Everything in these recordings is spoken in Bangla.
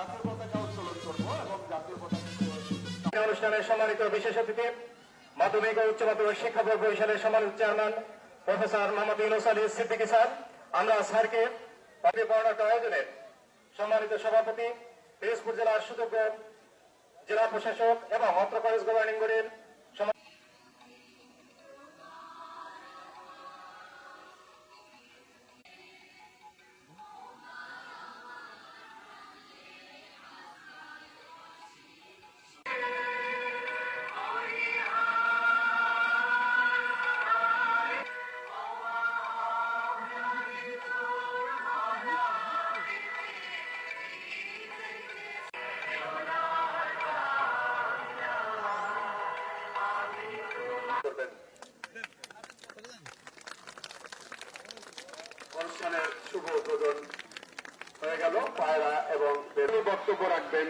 জাতীয় পতাকা উত্তোলন করব অনুষ্ঠানের সম্মানিত বিশেষ অতিথি, মাধ্যমিক ও উচ্চ মাধ্যমিক শিক্ষা বোর্ড বরিশালের সম্মানিত chairman, professor Mohammad Yunus Ali Siddiqui sir, আমরা স্যারকে বর্ণাঢ্য আয়োজনের সম্মানিত সভাপতি পিরোজপুর জেলার সুযোগ্য জেলা প্রশাসক এবং অত্র কলেজ গভর্নিং বোর্ডের শুভ উদ্বোধন হয়ে গেল পায়রা এবং বক্তব্য রাখবেন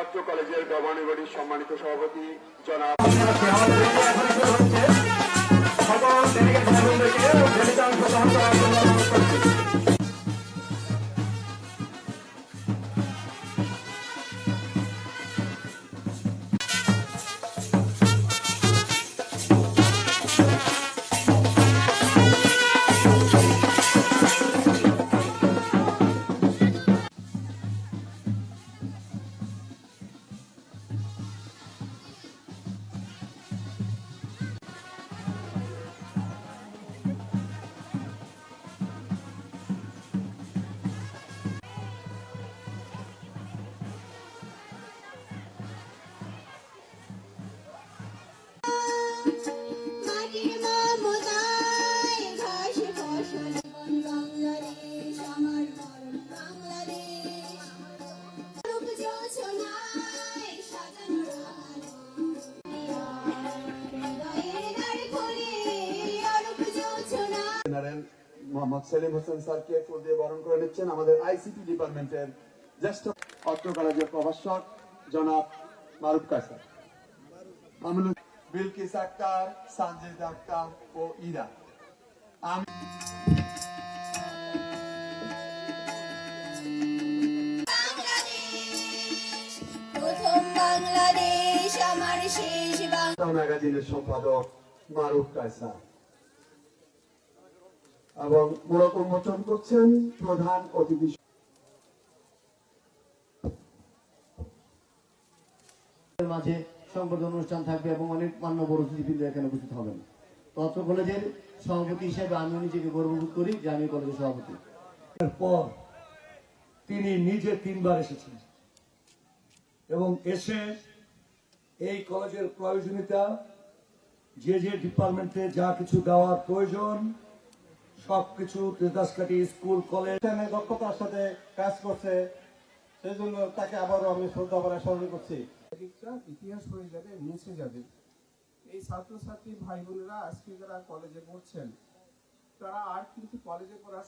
অত্র কলেজের গভর্নিং বডির সম্মানিত সভাপতি জনাব জেনারেল মোহাম্মদ সেলিম হোসেন স্যারকে ফুল দিয়ে বরণ করে নিচ্ছেন আমাদের আইসিটি ডিপার্টমেন্টের জ্যেষ্ঠ অত্র কলেজের প্রভাষক জনাব মারুফ কাসার বিলকিস আক্তার সানজিদ আক্তার ও ইরা। আমি বাংলাদেশ বাংলাদেশ আমার শেষ বাংলা ম্যাগাজিনের সম্পাদক মারুফ কায়সার। এবং মোড়ক উন্মোচন করছেন প্রধান অতিথি মাঝে সংবর্ধনা অনুষ্ঠান থাকবে এবং অনেক মান্যবর অতিথিবৃন্দ এখানে উপস্থিত হবেন। তত্র কলেজের সভাপতি হিসেবে আমি নিজেকে গর্ববোধ করি যে আমি কলেজের সভাপতি। পর তিনি নিজে তিনবার এসেছেন এবং এসে এই কলেজের প্রয়োজনীয়তা, যে যে ডিপার্টমেন্টে যা কিছু দেওয়ার প্রয়োজন সবকিছু স্কুল, কলেজ দক্ষতার সাথে কাজ করছে। সেই জন্য তাকে আবারও আমি শ্রদ্ধা করে স্মরণ করছি। ইতিহাস হয়ে যাবে মুছে যাবে। এই ছাত্রছাত্রী ভাই বোনেরা আজকে যারা কলেজে পড়ছেন, তারা আর কিন্তু কলেজে পড়ার